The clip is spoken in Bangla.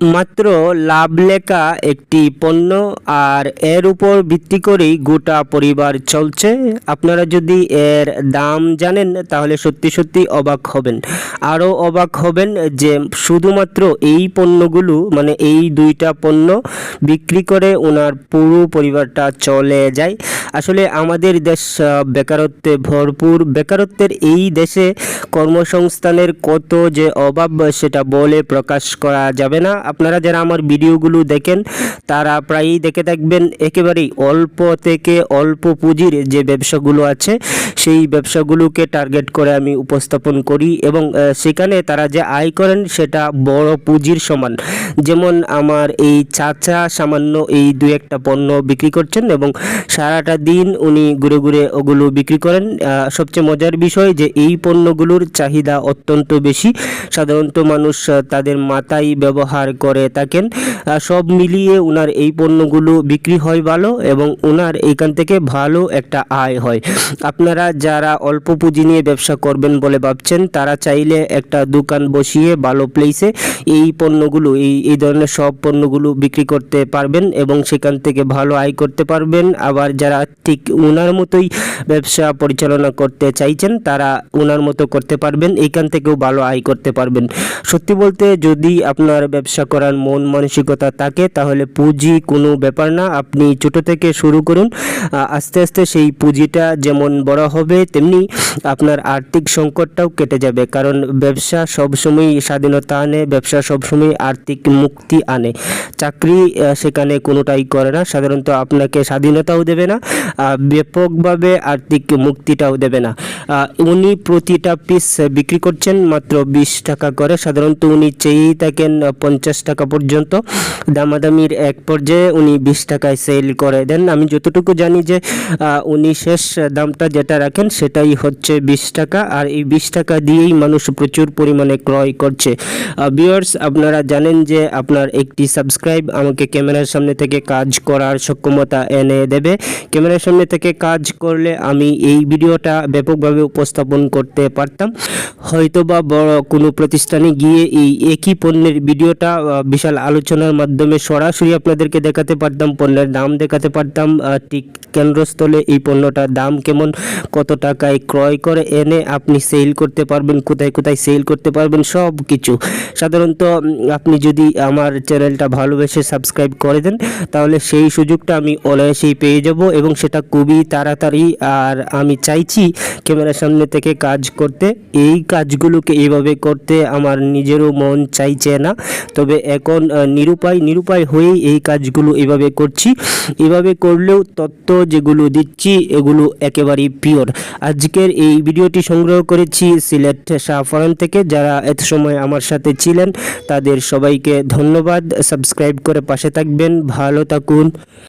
মাত্র লাভ লেখা একটি পণ্য আর এর উপর ভিত্তি করেই গোটা পরিবার চলছে। আপনারা যদি এর দাম জানেন, তাহলে সত্যি সত্যি অবাক হবেন। আরও অবাক হবেন যে শুধুমাত্র এই পণ্যগুলো মানে এই দুইটা পণ্য বিক্রি করে ওনার পুরো পরিবারটা চলে যায়। আসলে আমাদের দেশ বেকারত্বে ভরপুর। বেকারত্বের এই দেশে কর্মসংস্থানের কত যে অভাব, সেটা বলে প্রকাশ করা যাবে না। আপনারা যারা আমার ভিডিওগুলো দেখেন, তারা প্রায়ই দেখে থাকবেন, একেবারেই অল্প থেকে অল্প পুঁজির যে ব্যবসাগুলো আছে, সেই ব্যবসাগুলোকে টার্গেট করে আমি উপস্থাপন করি এবং সেখানে তারা যে আয় করেন, সেটা বড় পুঁজির সমান। যেমন আমার এই চাচা সামান্য এই দু একটা পণ্য বিক্রি করছেন এবং সারাটা দিন উনি ঘুরে ঘুরে ওগুলো বিক্রি করেন। সবচেয়ে মজার বিষয় যে এই পণ্যগুলোর চাহিদা অত্যন্ত বেশি। সাধারণত মানুষ তাদের মাথায় ব্যবহার করে থাকেন। সব মিলিয়ে ওনার এই পণ্যগুলো বিক্রি হয় ভালো এবং ওনার এইখান থেকে ভালো একটা আয় হয়। আপনারা যারা অল্প পুঁজি নিয়ে ব্যবসা করবেন বলে ভাবছেন, তারা চাইলে একটা দোকান বসিয়ে ভালো প্লেসে এই পণ্যগুলো, এই এই ধরনের সব পণ্যগুলো বিক্রি করতে পারবেন এবং সেখান থেকে ভালো আয় করতে পারবেন। আবার যারা ঠিক ওনার মতোই ব্যবসা পরিচালনা করতে চাইছেন, তারা ওনার মতো করতে পারবেন এইখান থেকেও ভালো আয় করতে পারবেন। সত্যি বলতে যদি আপনার ব্যবসা করার মন মানসিকতা থাকে, তাহলে পুঁজি কোনো ব্যাপার না, আপনি ছোট থেকে শুরু করুন আস্তে আস্তে সেই পুঁজিটা যেমন বড় হবে, তেমনি আপনার আর্থিক সংকটটাও কেটে যাবে, কারণ ব্যবসা সবসময় স্বাধীনতা আনে, ব্যবসা সবসময় আর্থিক মুক্তি আনে। চাকরি সেখানে কোনোটাই করে না, সাধারণত আপনাকে স্বাধীনতাও দেবে না ব্যাপকভাবে আর্থিক মুক্তিটাও দেবে না। উনি প্রতিটা পিস বিক্রি করছেন মাত্র বিশ টাকা করে। সাধারণত উনি চেয়েই থাকেন পঞ্চাশ টাকা পর্যন্ত। দামাদামির এক পর্যায়ে উনি বিশ টাকায় সেল করে দেন। আমি যতটুকু জানি যে উনি শেষ দামটা যেটা রাখেন সেটাই হচ্ছে বিশ টাকা। আর এই বিশ টাকা দিয়েই মানুষ প্রচুর পরিমাণে ক্রয় করছে। ভিউয়ার্স আপনারা জানেন যে আপনার একটি সাবস্ক্রাইব আমাকে ক্যামেরার সামনে থেকে কাজ করার সক্ষমতা এনে দেবে। ক্যামেরার সামনে থেকে কাজ করলে আমি এই ভিডিওটা ব্যাপকভাবে উপস্থাপন করতে পারতাম। হয়তোবা বড় কোনো প্রতিষ্ঠানে গিয়ে এই একই পণ্যের ভিডিওটা বিশাল আলোচনার মাধ্যমে সরাসরি আপনাদেরকে দেখাতে পারতাম, পণ্যের দাম দেখাতে পারতাম ঠিক কেন্দ্রস্থলে এই পণ্যটার দাম কেমন? কত টাকায় ক্রয় করে এনে আপনি সেল করতে পারবেন? কোথায় কোথায় সেল করতে পারবেন? সব কিছু সাধারণত আপনি যদি আমার চ্যানেলটা ভালোবেসে সাবস্ক্রাইব করে দেন, তাহলে সেই সুযোগটা আমি অনায়াসেই পেয়ে যাব এবং সেটা খুবই তাড়াতাড়ি। আর আমি চাইছি ক্যামেরার সামনে থেকে কাজ করতে। এই কাজগুলোকে এইভাবে করতে আমার নিজেরও মন চাইছে না। তবে এখন নিরুপায় নিরুপায় হয়েই এই কাজগুলো এভাবে করছি। এভাবে করলেও তথ্য যেগুলো দিচ্ছি, এগুলো একেবারেই পিওর আজকের এই ভিডিওটি সংগ্রহ করেছি সিলেট শাহফরান থেকে। যারা এত সময় আমার সাথে ছিলেন, তাদের সবাইকে ধন্যবাদ। সাবস্ক্রাইব করে পাশে থাকবেন। ভালো থাকুন।